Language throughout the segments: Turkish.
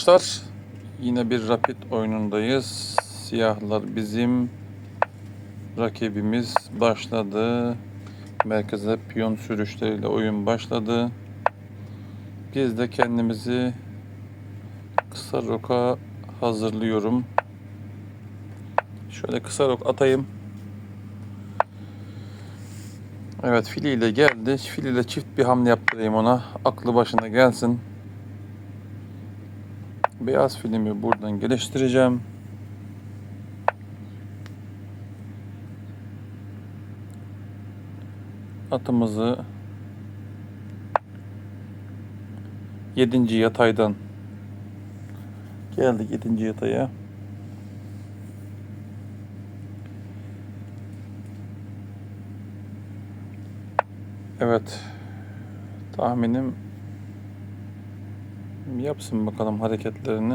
Arkadaşlar yine bir rapid oyunundayız. Siyahlar bizim rakibimiz başladı. Merkeze piyon sürüşleriyle oyun başladı. Biz de kendimizi kısa roka hazırlıyorum. Şöyle kısa rok atayım. Evet filiyle geldi. Filiyle çift bir hamle yaptırayım ona. Aklı başına gelsin. Beyaz filmi buradan geliştireceğim. Atımızı 7. yataydan geldik 7. yataya. Evet. Tahminim yapsın bakalım hareketlerini.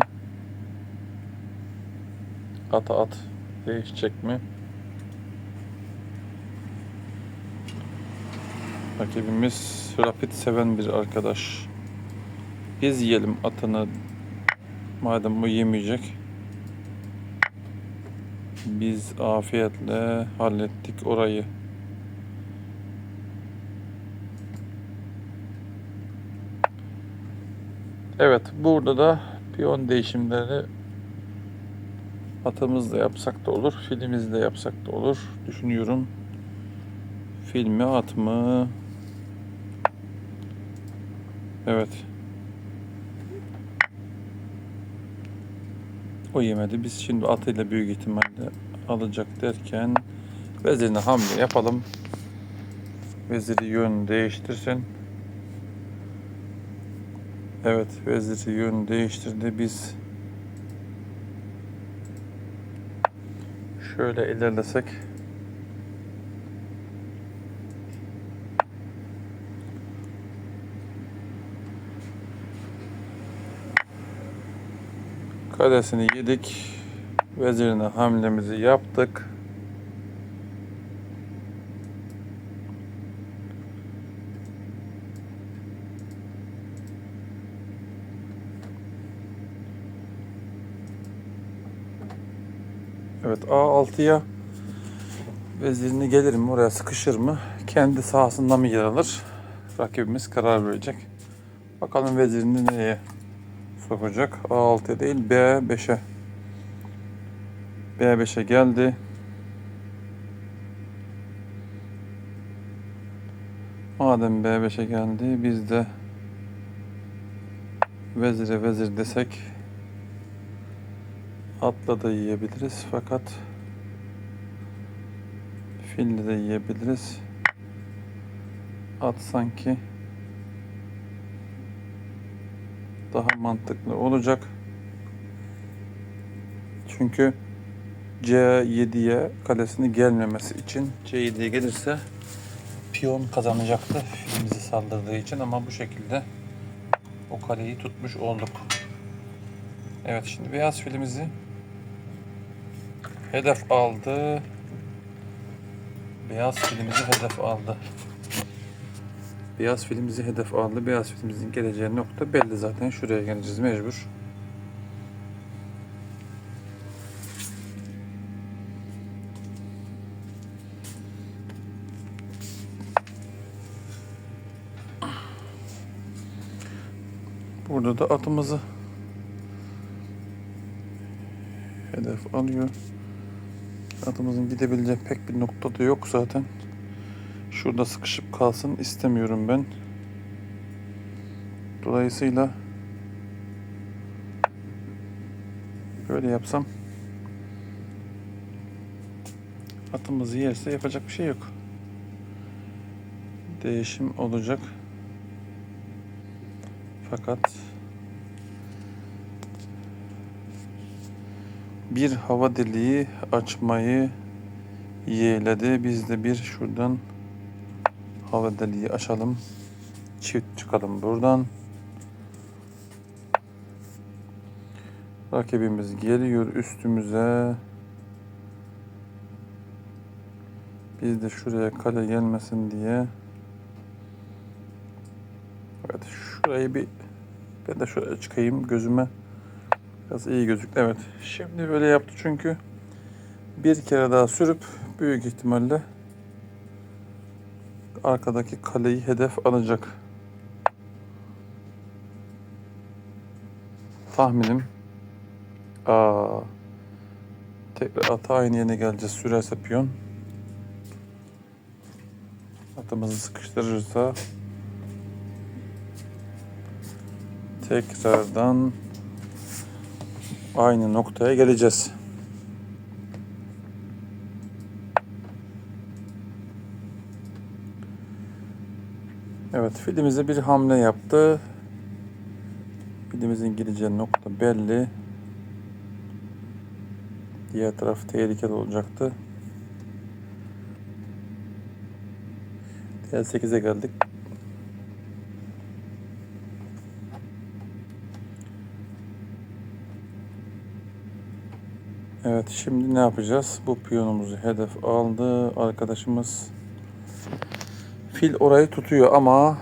Ata at değişecek mi? Rakibimiz rapid seven bir arkadaş. Biz yiyelim atını madem bu yemeyecek. Biz afiyetle hallettik orayı. Evet, burada da piyon değişimleri atımızla yapsak da olur, filimizle yapsak da olur. Düşünüyorum. Filmi at mı? Evet. O yemedi. Biz şimdi atıyla büyük ihtimalle alacak derken vezirine hamle yapalım. Veziri yön değiştirsin. Evet, veziri yön değiştirdi. Biz şöyle ilerlesek Kalesini yedik. Vezirine hamlemizi yaptık. Evet A6'ya vezirini gelir mi oraya sıkışır mı? Kendi sahasında mı yer alır? Rakibimiz karar verecek. Bakalım vezirini nereye sokacak? A6'ya değil B5'e. B5'e geldi. Madem B5'e geldi biz de vezire vezir desek atla da yiyebiliriz fakat fille de yiyebiliriz. At sanki daha mantıklı olacak. Çünkü C7'ye kalesini gelmemesi için C7'ye gelirse piyon kazanacaktı filimizi saldırdığı için ama bu şekilde o kaleyi tutmuş olduk. Evet şimdi beyaz filimizi hedef aldı. Beyaz filimizi hedef aldı. Beyaz filimizi hedef aldı. Beyaz filimizin geleceği nokta belli zaten. Şuraya geleceğiz mecbur. Burada da atımızı hedef alıyor. Atımızın gidebileceği pek bir nokta da yok zaten. Şurada sıkışıp kalsın istemiyorum ben. Dolayısıyla böyle yapsam atımızı yerse yapacak bir şey yok. Değişim olacak. Fakat bir hava deliği açmayı yeğledi. Biz de bir şuradan hava deliği açalım. Çift çıkalım buradan. Rakibimiz geliyor üstümüze. Biz de şuraya kale gelmesin diye. Evet şurayı bir ben de şöyle çıkayım gözüme Biraz iyi gözüktü. Evet. Şimdi böyle yaptı çünkü bir kere daha sürüp büyük ihtimalle arkadaki kaleyi hedef alacak. Tahminim. Aa, tekrar ata aynı yerine geleceğiz. Sürerse piyon. Atımızı sıkıştırırsa tekrardan aynı noktaya geleceğiz. Evet, filimize bir hamle yaptı. Filimizin gideceği nokta belli. Diğer taraf tehlikeli olacaktı. Diğer 8'e geldik. Evet şimdi ne yapacağız? Bu piyonumuzu hedef aldı arkadaşımız. Fil orayı tutuyor ama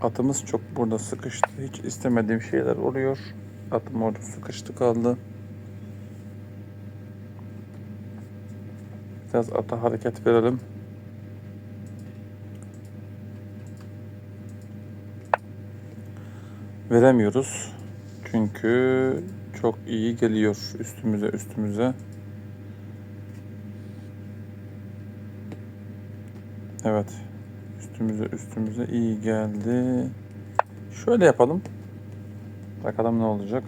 atımız çok burada sıkıştı. Hiç istemediğim şeyler oluyor. Atım orada sıkıştı kaldı. Biraz ata hareket verelim. Veremiyoruz. Çünkü çok iyi geliyor üstümüze üstümüze. Evet. Üstümüze üstümüze iyi geldi. Şöyle yapalım. Bakalım ne olacak.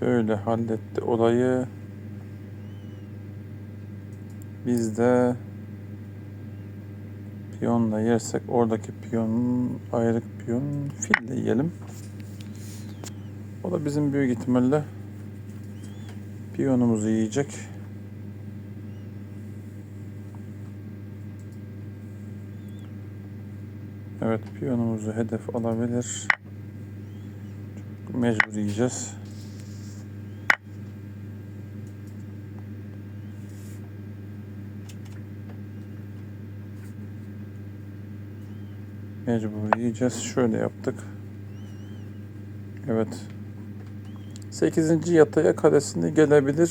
Böyle halletti olayı. Biz de piyonla yersek oradaki piyonun ayrık piyon fille yiyelim. O da bizim büyük ihtimalle piyonumuzu yiyecek. Evet piyonumuzu hedef alabilir. Çok mecbur yiyeceğiz. Mecbur yiyeceğiz. Şöyle yaptık. Evet. 8. yataya kalesini gelebilir.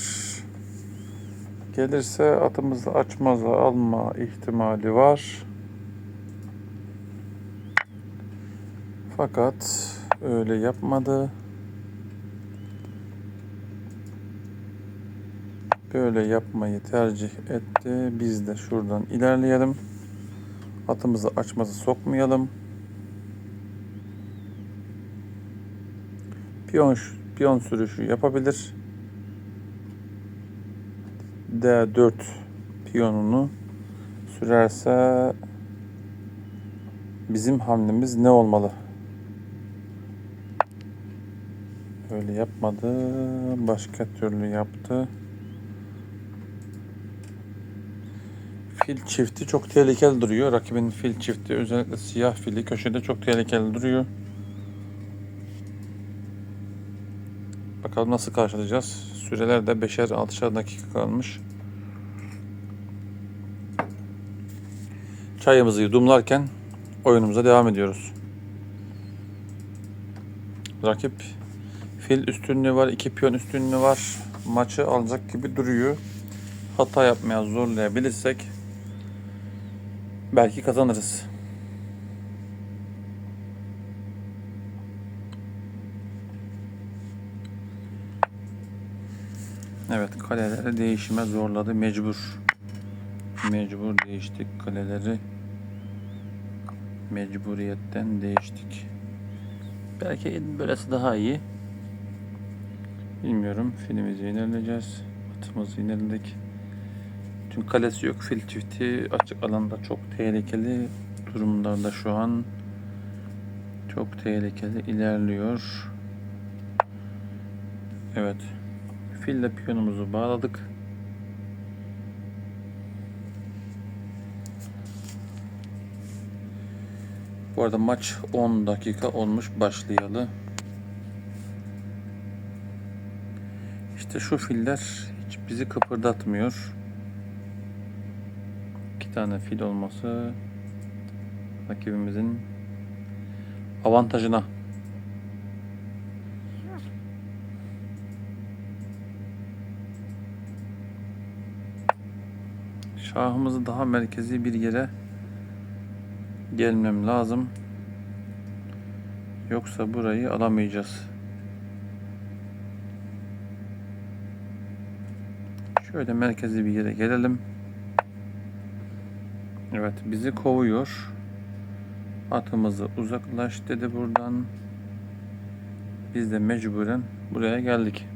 Gelirse atımızı açmaza alma ihtimali var. Fakat öyle yapmadı. Böyle yapmayı tercih etti. Biz de şuradan ilerleyelim. Atımızı açmazı sokmayalım. Piyon, piyon sürüşü yapabilir. D4 piyonunu sürerse bizim hamlemiz ne olmalı? Öyle yapmadı. Başka türlü yaptı. Fil çifti çok tehlikeli duruyor. Rakibin fil çifti özellikle siyah fili köşede çok tehlikeli duruyor. Bakalım nasıl karşılayacağız. Süreler de 5'er 6'şer dakika kalmış. Çayımızı yudumlarken oyunumuza devam ediyoruz. Rakip fil üstünlüğü var, iki piyon üstünlüğü var. Maçı alacak gibi duruyor. Hata yapmaya zorlayabilirsek belki kazanırız. Evet kaleleri değişime zorladı mecbur. Mecbur değiştik kaleleri. Mecburiyetten değiştik. Belki böylesi daha iyi. Bilmiyorum. Filimizi ilerleyeceğiz. Atımızı ilerledik. Çünkü kalesi yok. Fil çifti açık alanda çok tehlikeli durumlarda şu an. Çok tehlikeli ilerliyor. Evet. Fille piyonumuzu bağladık. Bu arada maç 10 dakika olmuş başlayalı. İşte şu filler hiçbir bizi kıpırdatmıyor. Tane fil olması rakibimizin avantajına. Şahımızı daha merkezi bir yere gelmem lazım. Yoksa burayı alamayacağız. Şöyle merkezi bir yere gelelim. Evet bizi kovuyor. Atımızı uzaklaş dedi buradan. Biz de mecburen buraya geldik.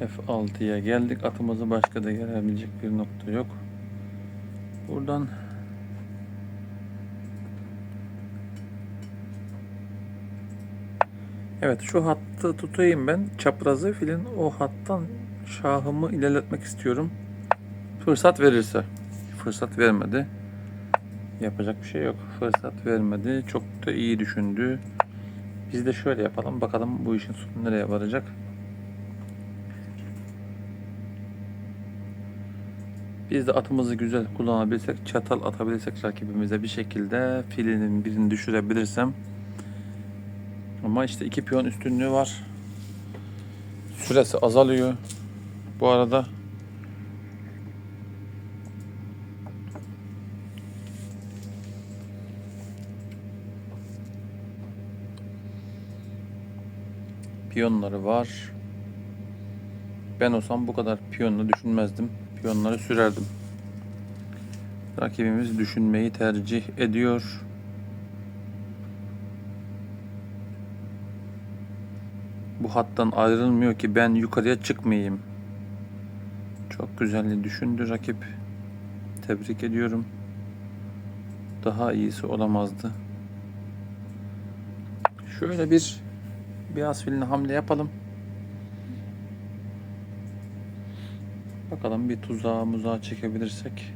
F6'ya geldik. Atımızı başka da gelebilecek bir nokta yok. Buradan Evet şu hattı tutayım ben. Çaprazı filin o hattan şahımı ilerletmek istiyorum. Fırsat verirse. Fırsat vermedi. Yapacak bir şey yok. Fırsat vermedi. Çok da iyi düşündü. Biz de şöyle yapalım. Bakalım bu işin sonu nereye varacak. Biz de atımızı güzel kullanabilirsek, çatal atabilirsek rakibimize bir şekilde filinin birini düşürebilirsem ama işte iki piyon üstünlüğü var. Süresi azalıyor. Bu arada piyonları var. Ben olsam bu kadar piyonlu düşünmezdim. Piyonları sürerdim. Rakibimiz düşünmeyi tercih ediyor. Bu hattan ayrılmıyor ki ben yukarıya çıkmayayım. Çok güzel düşündü rakip. Tebrik ediyorum. Daha iyisi olamazdı. Şöyle bir beyaz filine hamle yapalım. Bakalım bir tuzağa muzağa çekebilirsek.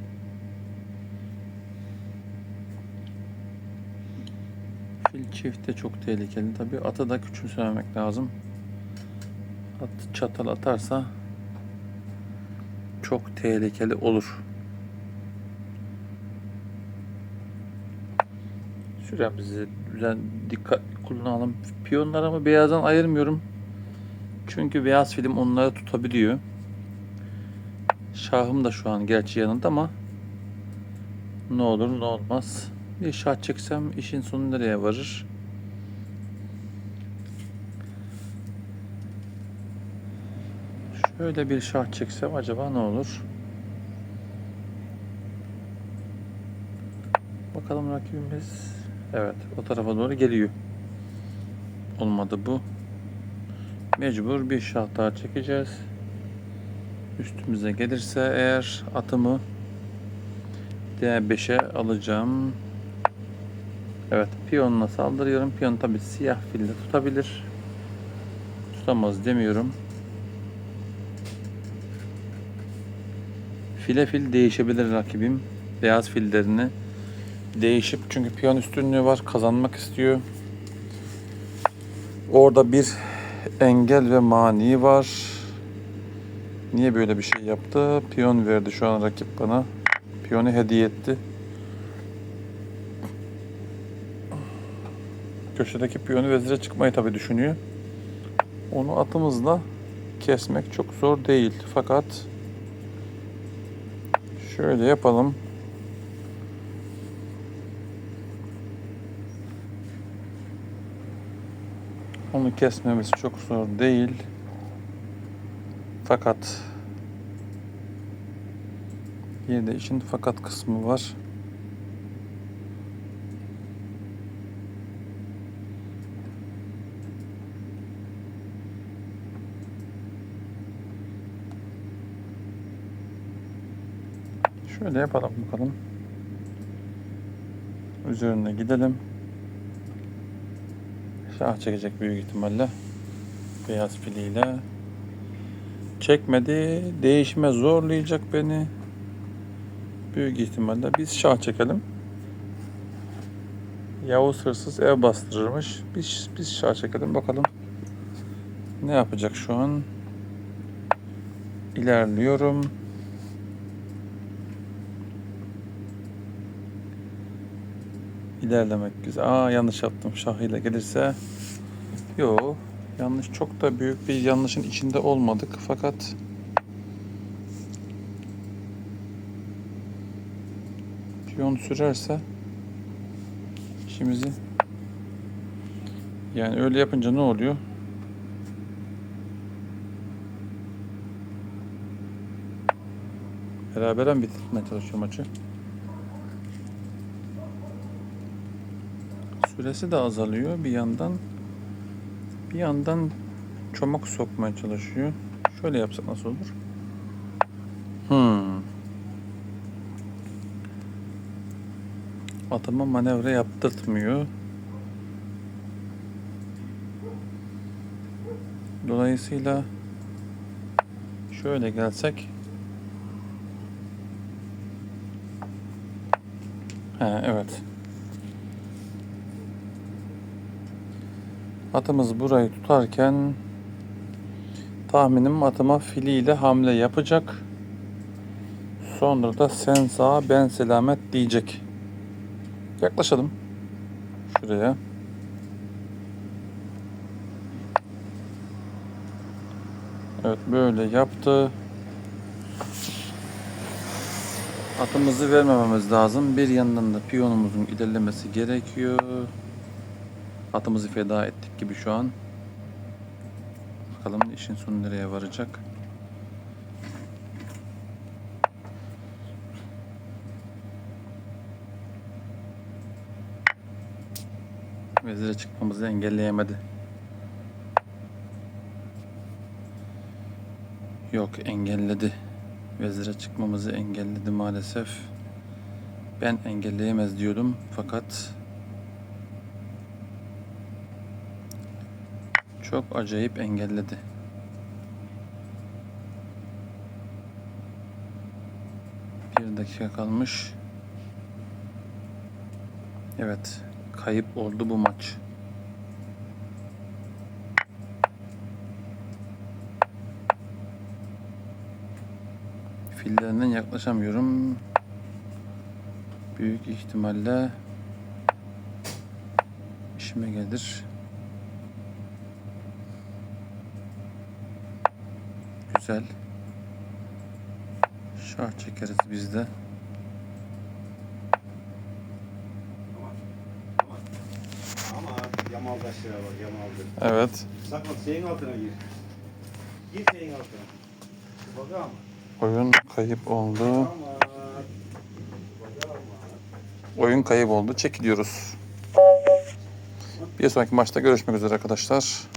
Fil çifte çok tehlikeli. Tabi atı da küçümsememek lazım. At çatal atarsa çok tehlikeli olur. Süremizi güzel dikkat kullanalım. Piyonlarımı beyazdan ayırmıyorum. Çünkü beyaz film onları tutabiliyor. Şahım da şu an gerçi yanında ama ne olur ne olmaz. Bir şah çeksem işin sonu nereye varır? Şöyle bir şah çeksem acaba ne olur? Bakalım rakibimiz. Evet o tarafa doğru geliyor. Olmadı bu. Mecbur bir şah daha çekeceğiz. Üstümüze gelirse eğer atımı D5'e alacağım. Evet piyonla saldırıyorum. Piyon tabi siyah filde tutabilir. Tutamaz demiyorum. File fil değişebilir rakibim. Beyaz fillerini değişip çünkü piyon üstünlüğü var. Kazanmak istiyor. Orada bir engel ve mani var. Niye böyle bir şey yaptı? Piyon verdi şu an rakip bana. Piyonu hediye etti. Köşedeki piyonu vezire çıkmayı tabi düşünüyor. Onu atımızla kesmek çok zor değil. Fakat şöyle yapalım. Onu kesmemiz çok zor değil. Fakat bir de işin fakat kısmı var. Şöyle yapalım bakalım. Üzerine gidelim. Şah çekecek büyük ihtimalle. Beyaz filiyle. Çekmedi. Değişime zorlayacak beni. Büyük ihtimalle biz şah çekelim. Yavuz hırsız ev bastırırmış. Biz, biz şah çekelim bakalım. Ne yapacak şu an? ilerliyorum. İlerlemek güzel. Aa yanlış yaptım. Şahıyla gelirse. Yo yanlış çok da büyük bir yanlışın içinde olmadık fakat piyon sürerse işimizi yani öyle yapınca ne oluyor? Beraberen bitirmeye çalışıyorum maçı. Süresi de azalıyor bir yandan. Bir yandan çomak sokmaya çalışıyor. Şöyle yapsak nasıl olur? Hmm. Atıma manevra yaptırtmıyor. Dolayısıyla şöyle gelsek He, evet. Atımız burayı tutarken tahminim atıma filiyle hamle yapacak. Sonra da sen sağ ben selamet diyecek. Yaklaşalım. Şuraya. Evet böyle yaptı. Atımızı vermememiz lazım. Bir yandan da piyonumuzun ilerlemesi gerekiyor. Atımızı feda ettik gibi şu an. Bakalım işin sonu nereye varacak. Vezire çıkmamızı engelleyemedi. Yok engelledi. Vezire çıkmamızı engelledi maalesef. Ben engelleyemez diyordum fakat çok acayip engelledi. Bir dakika kalmış. Evet, kayıp oldu bu maç. Fillerinden yaklaşamıyorum. Büyük ihtimalle işime gelir. Güzel. Şah çekeriz biz de. Ama Yamal taşlara bak Yamal'dır. Evet. Saklan şeyin altına gir. Gir şeyin altına. Bakalım. Oyun kayıp oldu. Oyun kayıp oldu. Çekiliyoruz. Bir sonraki maçta görüşmek üzere arkadaşlar.